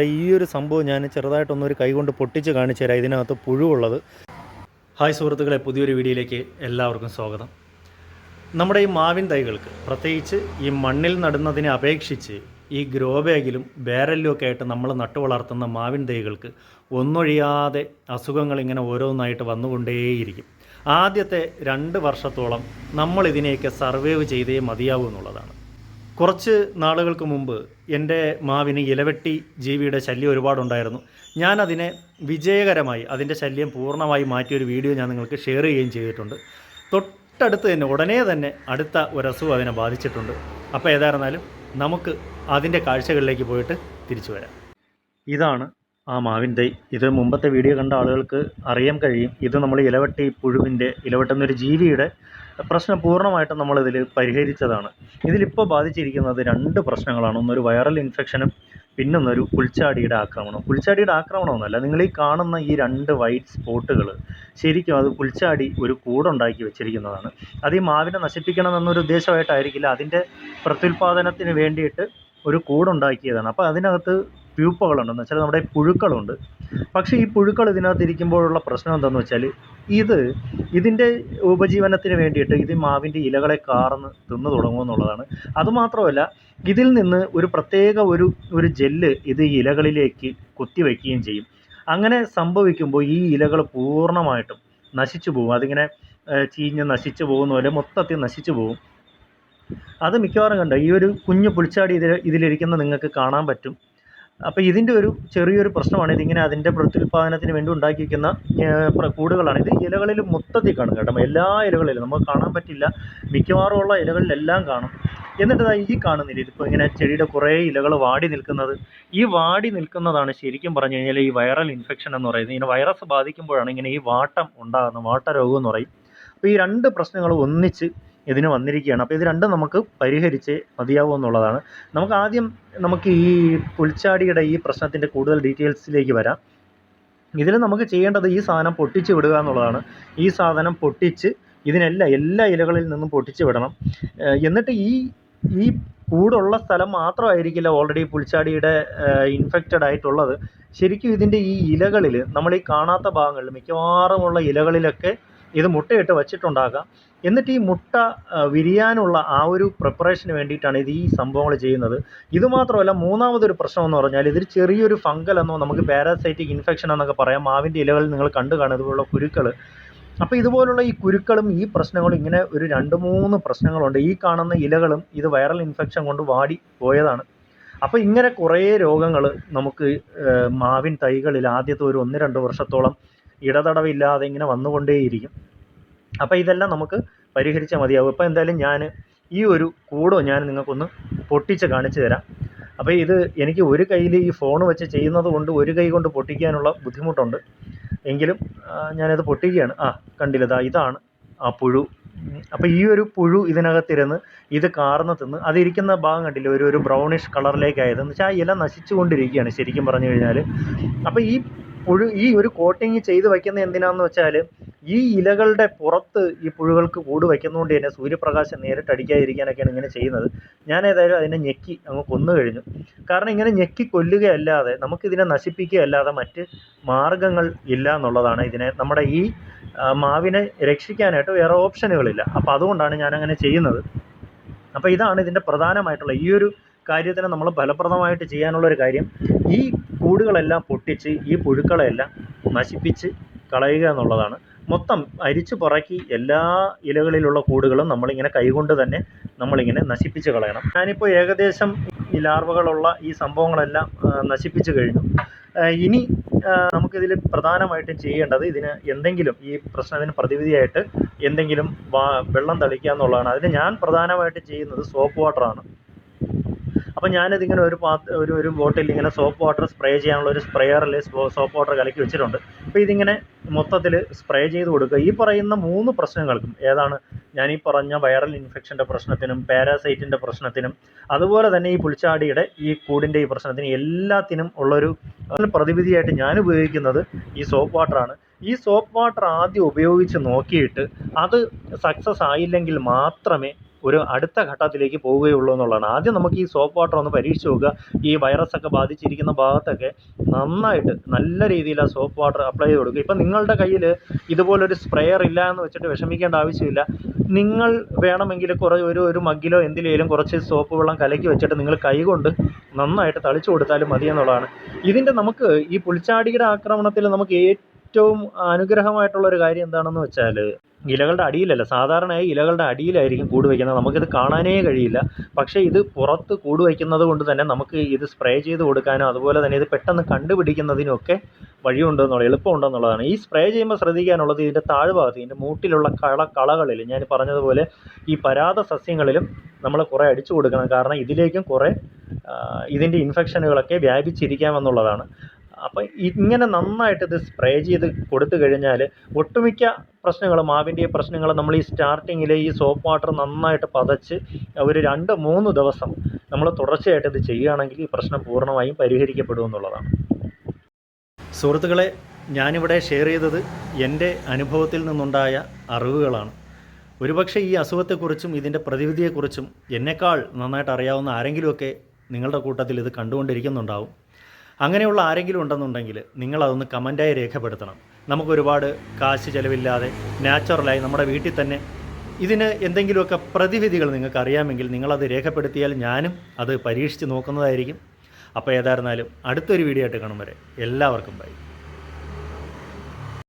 ഈ ഒരു സംഭവം ഞാൻ ചെറുതായിട്ടൊന്നൊരു കൈ കൊണ്ട് പൊട്ടിച്ച് കാണിച്ചു തരാം. ഇതിനകത്ത് പുഴുവുള്ളത്. ഹായ് സുഹൃത്തുക്കളെ പുതിയൊരു വീഡിയോയിലേക്ക് എല്ലാവർക്കും സ്വാഗതം. നമ്മുടെ ഈ മാവിൻ തൈകൾക്ക് പ്രത്യേകിച്ച് ഈ മണ്ണിൽ നടുന്നതിനെ അപേക്ഷിച്ച് ഈ ഗ്രോ ബാഗിലും ബാരലിലും ഒക്കെ ആയിട്ട് നമ്മൾ നട്ടു വളർത്തുന്ന മാവിൻ തൈകൾക്ക് ഒന്നൊഴിയാതെ അസുഖങ്ങൾ ഇങ്ങനെ ഓരോന്നായിട്ട് വന്നുകൊണ്ടേയിരിക്കും. ആദ്യത്തെ രണ്ട് വർഷത്തോളം നമ്മൾ ഇതിനെയൊക്കെ സർവൈവ് ചെയ്തേ മതിയാവൂ എന്നുള്ളതാണ്. കുറച്ച് നാളുകൾക്ക് മുമ്പ് എന്റെ മാവിന് ഇലവെട്ടി ജീവിയുടെ ശല്യം ഒരുപാടുണ്ടായിരുന്നു. ഞാനതിനെ വിജയകരമായി അതിന്റെ ശല്യം പൂർണമായി മാറ്റിയൊരു വീഡിയോ ഞാൻ നിങ്ങൾക്ക് ഷെയർ ചെയ്യുകയും ചെയ്തിട്ടുണ്ട്. തൊട്ടടുത്ത് തന്നെ ഉടനെ തന്നെ അടുത്ത ഒരു അസുഖം അതിനെ ബാധിച്ചിട്ടുണ്ട്. അപ്പോൾ ഏതായിരുന്നാലും നമുക്ക് അതിന്റെ കാഴ്ചകളിലേക്ക് പോയിട്ട് തിരിച്ചു വരാം. ഇതാണ് ആ മാവിൻ തൈ ഇത് മുമ്പത്തെ വീഡിയോ കണ്ട ആളുകൾക്ക് അറിയാൻ കഴിയും. ഇത് നമ്മൾ ഇലവെട്ടി പുഴുവിന്റെ ഇലവെട്ടുന്നൊരു ജീവിയുടെ പ്രശ്നം പൂർണമായിട്ടും നമ്മളിതിൽ പരിഹരിച്ചതാണ്. ഇതിലിപ്പോൾ ബാധിച്ചിരിക്കുന്നത് രണ്ട് പ്രശ്നങ്ങളാണ്. ഒന്നൊരു വൈറൽ ഇൻഫെക്ഷനും പിന്നൊന്നൊരു പുൽച്ചാടിയുടെ ആക്രമണം പുൽച്ചാടിയുടെ ആക്രമണമൊന്നുമല്ല നിങ്ങൾ ഈ കാണുന്ന ഈ രണ്ട് വൈറ്റ് സ്പോട്ടുകൾ ശരിക്കും അത് പുൽച്ചാടി ഒരു കൂടുണ്ടാക്കി വെച്ചിരിക്കുന്നതാണ്. അത് ഈ മാവിനെ നശിപ്പിക്കണമെന്നൊരു ഉദ്ദേശമായിട്ടായിരിക്കില്ല. അതിന്റെ പ്രത്യുൽപാദനത്തിന് വേണ്ടിയിട്ട് ഒരു കൂടുണ്ടാക്കിയതാണ്. അപ്പോൾ അതിനകത്ത് പ്യൂപ്പകളുണ്ടെന്ന് വെച്ചാൽ നമ്മുടെ പുഴുക്കളുണ്ട്. പക്ഷേ ഈ പുഴുക്കൾ ഇതിനകത്ത് ഇരിക്കുമ്പോഴുള്ള പ്രശ്നം എന്താണെന്ന് വെച്ചാൽ ഇത് ഇതിന്റെ ഉപജീവനത്തിന് വേണ്ടിയിട്ട് ഇത് മാവിന്റെ ഇലകളെ കാർന്ന് തിന്നു തുടങ്ങുമെന്നുള്ളതാണ് അതുമാത്രമല്ല ഇതിൽ നിന്ന് ഒരു പ്രത്യേക ഒരു ഒരു ജെല്ല് ഇത് ഇലകളിലേക്ക് കുത്തിവെക്കുകയും ചെയ്യും. അങ്ങനെ സംഭവിക്കുമ്പോൾ ഈ ഇലകൾ പൂർണമായിട്ടും നശിച്ചു പോകും. അതിങ്ങനെ ചീഞ്ഞ് നശിച്ചു പോകുന്ന പോലെ മൊത്തത്തിൽ നശിച്ചു പോകും. അത് മിക്കവാറും കണ്ട? ഈ ഒരു കുഞ്ഞു പുളിച്ചാടി ഇതിൽ ഇതിലിരിക്കുന്ന നിങ്ങൾക്ക് കാണാൻ പറ്റും. അപ്പോൾ ഇതിന്റെ ഒരു ചെറിയൊരു പ്രശ്നമാണ്. ഇതിങ്ങനെ അതിന്റെ പ്രത്യുൽപാദനത്തിന് വേണ്ടി ഉണ്ടാക്കിയിരിക്കുന്ന കൂടുകളാണ്. ഇത് ഇലകളിൽ മൊത്തത്തിൽ കാണും കേട്ടോ എല്ലാ ഇലകളിലും. നമുക്ക് കാണാൻ പറ്റില്ല. മിക്കവാറും ഉള്ള ഇലകളിലെല്ലാം കാണും. എന്നിട്ട് ഈ കാണുന്നില്ല? ഇതിപ്പോൾ ഇങ്ങനെ ചെടിയുടെ കുറേ ഇലകൾ വാടി നിൽക്കുന്നത്. ഈ വാടി നിൽക്കുന്നതാണ് ശരിക്കും പറഞ്ഞു കഴിഞ്ഞാൽ ഈ വൈറൽ ഇൻഫെക്ഷൻ എന്ന് പറയുന്നത്. ഇങ്ങനെ വൈറസ് ബാധിക്കുമ്പോഴാണ് ഇങ്ങനെ ഈ വാട്ടം ഉണ്ടാകുന്നത് വാട്ടരോഗം എന്ന് പറയും. അപ്പോൾ ഈ രണ്ട് പ്രശ്നങ്ങൾ ഒന്നിച്ച് ഇതിന് വന്നിരിക്കുകയാണ്. അപ്പോൾ ഇത് രണ്ടും നമുക്ക് പരിഹരിച്ച് മതിയാവൂ എന്നുള്ളതാണ്. നമുക്ക് ആദ്യം നമുക്ക് ഈ പുൽച്ചാടിയുടെ ഈ പ്രശ്നത്തിന്റെ കൂടുതൽ ഡീറ്റെയിൽസിലേക്ക് വരാം. ഇതിൽ നമുക്ക് ചെയ്യേണ്ടത് ഈ സാധനം പൊട്ടിച്ച് വിടുക എന്നുള്ളതാണ്. ഈ സാധനം പൊട്ടിച്ച് ഇതിനെല്ലാം എല്ലാ ഇലകളിൽ നിന്നും പൊട്ടിച്ച് വിടണം. എന്നിട്ട് ഈ ഈ കൂടുള്ള സ്ഥലം മാത്രമായിരിക്കില്ല ഓൾറെഡി പുൽച്ചാടിയുടെ ഇൻഫെക്റ്റഡ് ആയിട്ടുള്ളത്. ശരിക്കും ഇതിന്റെ ഈ ഇലകളിൽ നമ്മൾ ഈ കാണാത്ത ഭാഗങ്ങളിൽ മിക്കവാറുമുള്ള ഇലകളിലൊക്കെ ഇത് മുട്ടയിട്ട് വച്ചിട്ടുണ്ടാകാം. എന്നിട്ട് ഈ മുട്ട വിരിയാനുള്ള ആ ഒരു പ്രിപ്പറേഷന് വേണ്ടിയിട്ടാണ് ഇത് ഈ സംഭവങ്ങൾ ചെയ്യുന്നത്. ഇത് മാത്രമല്ല മൂന്നാമതൊരു പ്രശ്നം എന്ന് പറഞ്ഞാൽ ഇതിൽ ചെറിയൊരു ഫംഗൽ എന്നോ നമുക്ക് പാരാസൈറ്റിക് ഇൻഫെക്ഷൻ എന്നൊക്കെ പറയാം. മാവിന്റെ ഇലകളിൽ നിങ്ങൾ കണ്ടു കാണും ഇതുപോലുള്ള കുരുക്കൾ അപ്പോൾ ഇതുപോലുള്ള ഈ കുരുക്കളും ഈ പ്രശ്നങ്ങളും ഇങ്ങനെ ഒരു രണ്ട് മൂന്ന് പ്രശ്നങ്ങളുണ്ട്. ഈ കാണുന്ന ഇലകളും ഇത് വൈറൽ ഇൻഫെക്ഷൻ കൊണ്ട് വാടി പോയതാണ്. അപ്പോൾ ഇങ്ങനെ കുറേ രോഗങ്ങൾ നമുക്ക് മാവിൻ തൈകളിൽ ആദ്യത്തെ ഒരു ഒന്ന് രണ്ട് വർഷത്തോളം ഇടതടവില്ലാതെ ഇങ്ങനെ വന്നുകൊണ്ടേയിരിക്കും. അപ്പോൾ ഇതെല്ലാം നമുക്ക് പരിഹരിച്ചാൽ മതിയാവും. ഇപ്പോൾ എന്തായാലും ഞാൻ ഈ ഒരു കൂടോ ഞാൻ നിങ്ങൾക്കൊന്ന് പൊട്ടിച്ച് കാണിച്ചു തരാം. അപ്പോൾ ഇത് എനിക്ക് ഒരു കയ്യിൽ ഈ ഫോൺ വെച്ച് ചെയ്യുന്നത് കൊണ്ട് ഒരു കൈ കൊണ്ട് പൊട്ടിക്കാനുള്ള ബുദ്ധിമുട്ടുണ്ട്. എങ്കിലും ഞാനത് പൊട്ടിക്കുകയാണ്. ആ കണ്ടില്ല? ദാ ഇതാണ് ആ പുഴു. അപ്പോൾ ഈ ഒരു പുഴു ഇതിനകത്തിരുന്ന് ഇത് കാർന്ന് തിന്ന് അതിരിക്കുന്ന ഭാഗം കണ്ടില്ല? ഒരു ഒരു ബ്രൗണിഷ് കളറിലേക്കായത് എന്ന് വെച്ചാൽ ആ ഇല നശിച്ചുകൊണ്ടിരിക്കുകയാണ് ശരിക്കും പറഞ്ഞു കഴിഞ്ഞാൽ അപ്പോൾ ഈ പുഴു ഈ ഒരു കോട്ടിങ് ചെയ്ത് വയ്ക്കുന്നത് എന്തിനാന്ന് വെച്ചാൽ ഈ ഇലകളുടെ പുറത്ത് ഈ പുഴുകൾക്ക് കൂട് വയ്ക്കുന്നതുകൊണ്ട് തന്നെ സൂര്യപ്രകാശം നേരിട്ട് അടിക്കാതിരിക്കാനൊക്കെയാണ് ഇങ്ങനെ ചെയ്യുന്നത്. ഞാൻ ഏതായാലും അതിനെ ഞെക്കി അങ്ങ് കൊന്നു കഴിഞ്ഞു. കാരണം ഇങ്ങനെ ഞെക്കി കൊല്ലുകയല്ലാതെ നമുക്കിതിനെ നശിപ്പിക്കുകയല്ലാതെ മറ്റ് മാർഗങ്ങൾ ഇല്ല എന്നുള്ളതാണ് ഇതിനെ നമ്മുടെ ഈ മാവിനെ രക്ഷിക്കാനായിട്ട് വേറെ ഓപ്ഷനുകളില്ല. അപ്പോൾ അതുകൊണ്ടാണ് ഞാൻ അങ്ങനെ ചെയ്യുന്നത്. അപ്പോൾ ഇതാണ് ഇതിന്റെ പ്രധാനമായിട്ടുള്ള ഈ ഒരു കാര്യത്തിന് നമ്മൾ ഫലപ്രദമായിട്ട് ചെയ്യാനുള്ള ഒരു കാര്യം. ഈ കൂടുകളെല്ലാം പൊട്ടിച്ച് ഈ പുഴുക്കളെല്ലാം നശിപ്പിച്ച് കളയുക എന്നുള്ളതാണ്. മൊത്തം അരിച്ചു പുറക്കി എല്ലാ ഇലകളിലുള്ള കൂടുകളും നമ്മളിങ്ങനെ കൈകൊണ്ട് തന്നെ നമ്മളിങ്ങനെ നശിപ്പിച്ച് കളയണം. ഞാനിപ്പോൾ ഏകദേശം ഈ ലാർവകളുള്ള ഈ സംഭവങ്ങളെല്ലാം നശിപ്പിച്ച് കഴിഞ്ഞു. ഇനി നമുക്കിതിൽ പ്രധാനമായിട്ടും ചെയ്യേണ്ടത് ഇതിന് എന്തെങ്കിലും ഈ പ്രശ്നത്തിന് പ്രതിവിധിയായിട്ട് എന്തെങ്കിലും വെള്ളം തളിക്കുക എന്നുള്ളതാണ് അതിന് ഞാൻ പ്രധാനമായിട്ട് ചെയ്യുന്നത് സോപ്പ് വാട്ടറാണ്. അപ്പോൾ ഞാനിതിങ്ങനെ ഒരു പാത്ര ഒരു ഒരു ബോട്ടിൽ ഇങ്ങനെ സോപ്പ് വാട്ടർ സ്പ്രേ ചെയ്യാനുള്ള ഒരു സ്പ്രെയറിൽ സോപ്പ് വാട്ടർ കലക്കി വെച്ചിട്ടുണ്ട്. അപ്പോൾ ഇതിങ്ങനെ മൊത്തത്തിൽ സ്പ്രേ ചെയ്ത് കൊടുക്കുക. ഈ പറയുന്ന മൂന്ന് പ്രശ്നങ്ങൾക്കും ഏതാണ് ഞാൻ ഈ പറഞ്ഞ വൈറൽ ഇൻഫെക്ഷന്റെ പ്രശ്നത്തിനും പാരാസൈറ്റിന്റെ പ്രശ്നത്തിനും അതുപോലെ തന്നെ ഈ പുളിച്ചാടിയുടെ ഈ കൂടിന്റെ ഈ പ്രശ്നത്തിനും എല്ലാത്തിനും ഉള്ളൊരു പ്രതിവിധിയായിട്ട് ഞാൻ ഉപയോഗിക്കുന്നത് ഈ സോപ്പ് വാട്ടറാണ് ഈ സോപ്പ് വാട്ടർ ആദ്യം ഉപയോഗിച്ച് നോക്കിയിട്ട് അത് സക്സസ് ആയില്ലെങ്കിൽ മാത്രമേ ഒരു അടുത്ത ഘട്ടത്തിലേക്ക് പോവുകയുള്ളൂ എന്നുള്ളതാണ്. ആദ്യം നമുക്ക് ഈ സോപ്പ് വാട്ടർ ഒന്ന് പരീക്ഷിച്ച് നോക്കുക. ഈ വൈറസ് ഒക്കെ ബാധിച്ചിരിക്കുന്ന ഭാഗത്തൊക്കെ നന്നായിട്ട് നല്ല രീതിയിൽ ആ സോപ്പ് വാട്ടർ അപ്ലൈ ചെയ്ത് കൊടുക്കുക. ഇപ്പം നിങ്ങളുടെ കയ്യിൽ ഇതുപോലൊരു സ്പ്രെയർ ഇല്ല എന്ന് വെച്ചിട്ട് വിഷമിക്കേണ്ട ആവശ്യമില്ല. നിങ്ങൾ വേണമെങ്കിൽ കുറേ ഒരു ഒരു മഗ്ഗിലോ എന്തിലേലും കുറച്ച് സോപ്പ് വെള്ളം കലക്കി വെച്ചിട്ട് നിങ്ങൾ കൈകൊണ്ട് നന്നായിട്ട് തളിച്ചു കൊടുത്താലും മതി എന്നുള്ളതാണ്. ഇതിന്റെ നമുക്ക് ഈ പുളിച്ചാടിയുടെ ആക്രമണത്തിൽ നമുക്ക് ഏറ്റവും അനുഗ്രഹമായിട്ടുള്ള ഒരു കാര്യം എന്താണെന്ന് വെച്ചാൽ ഇലകളുടെ അടിയിലല്ല സാധാരണയായി ഇലകളുടെ അടിയിലായിരിക്കും കൂട് വയ്ക്കുന്നത്. നമുക്കിത് കാണാനേ കഴിയില്ല. പക്ഷേ ഇത് പുറത്ത് കൂട് വയ്ക്കുന്നത് കൊണ്ട് തന്നെ നമുക്ക് ഇത് സ്പ്രേ ചെയ്ത് കൊടുക്കാനോ അതുപോലെ തന്നെ ഇത് പെട്ടെന്ന് കണ്ടുപിടിക്കുന്നതിനൊക്കെ വഴിയുണ്ടെന്നുള്ള എളുപ്പമുണ്ടെന്നുള്ളതാണ്. ഈ സ്പ്രേ ചെയ്യുമ്പോൾ ശ്രദ്ധിക്കാനുള്ളത് ഇതിന്റെ താഴ്ഭാഗത്ത് ഇതിന്റെ മൂട്ടിലുള്ള കള കളകളിൽ ഞാൻ പറഞ്ഞതുപോലെ ഈ പരാത സസ്യങ്ങളിലും നമ്മൾ കുറേ അടിച്ചു കൊടുക്കണം. കാരണം ഇതിലേക്കും കുറേ ഇതിന്റെ ഇൻഫെക്ഷനുകളൊക്കെ വ്യാപിച്ചിരിക്കാമെന്നുള്ളതാണ്. അപ്പം ഇങ്ങനെ നന്നായിട്ട് ഇത് സ്പ്രേ ചെയ്ത് കൊടുത്തു കഴിഞ്ഞാൽ ഒട്ടുമിക്ക പ്രശ്നങ്ങളും മാവിന്റെ പ്രശ്നങ്ങൾ നമ്മൾ ഈ സ്റ്റാർട്ടിങ്ങിൽ ഈ സോപ്പ് വാട്ടർ നന്നായിട്ട് പതച്ച് ഒരു രണ്ട് മൂന്ന് ദിവസം നമ്മൾ തുടർച്ചയായിട്ട് ഇത് ചെയ്യുകയാണെങ്കിൽ ഈ പ്രശ്നം പൂർണമായും പരിഹരിക്കപ്പെടുമെന്നുള്ളതാണ് സുഹൃത്തുക്കളെ ഞാനിവിടെ ഷെയർ ചെയ്തത് എന്റെ അനുഭവത്തിൽ നിന്നുണ്ടായ അറിവുകളാണ്. ഒരുപക്ഷെ ഈ അസുഖത്തെക്കുറിച്ചും ഇതിന്റെ പ്രതിവിധിയെക്കുറിച്ചും എന്നെക്കാൾ നന്നായിട്ട് അറിയാവുന്ന ആരെങ്കിലുമൊക്കെ നിങ്ങളുടെ കൂട്ടത്തിൽ ഇത് കണ്ടുകൊണ്ടിരിക്കുന്നുണ്ടാവും. അങ്ങനെയുള്ള ആരെങ്കിലും ഉണ്ടെന്നുണ്ടെങ്കിൽ നിങ്ങളതൊന്ന് കമന്റായി രേഖപ്പെടുത്തണം. നമുക്കൊരുപാട് കാശ് ചിലവില്ലാതെ നാച്ചുറലായി നമ്മുടെ വീട്ടിൽ തന്നെ ഇതിന് എന്തെങ്കിലുമൊക്കെ പ്രതിവിധികൾ നിങ്ങൾക്ക് അറിയാമെങ്കിൽ നിങ്ങളത് രേഖപ്പെടുത്തിയാൽ ഞാനും അത് പരീക്ഷിച്ച് നോക്കുന്നതായിരിക്കും. അപ്പോൾ ഏതായിരുന്നാലും അടുത്തൊരു വീഡിയോ ആയിട്ട് കാണും വരെ. എല്ലാവർക്കും ബൈ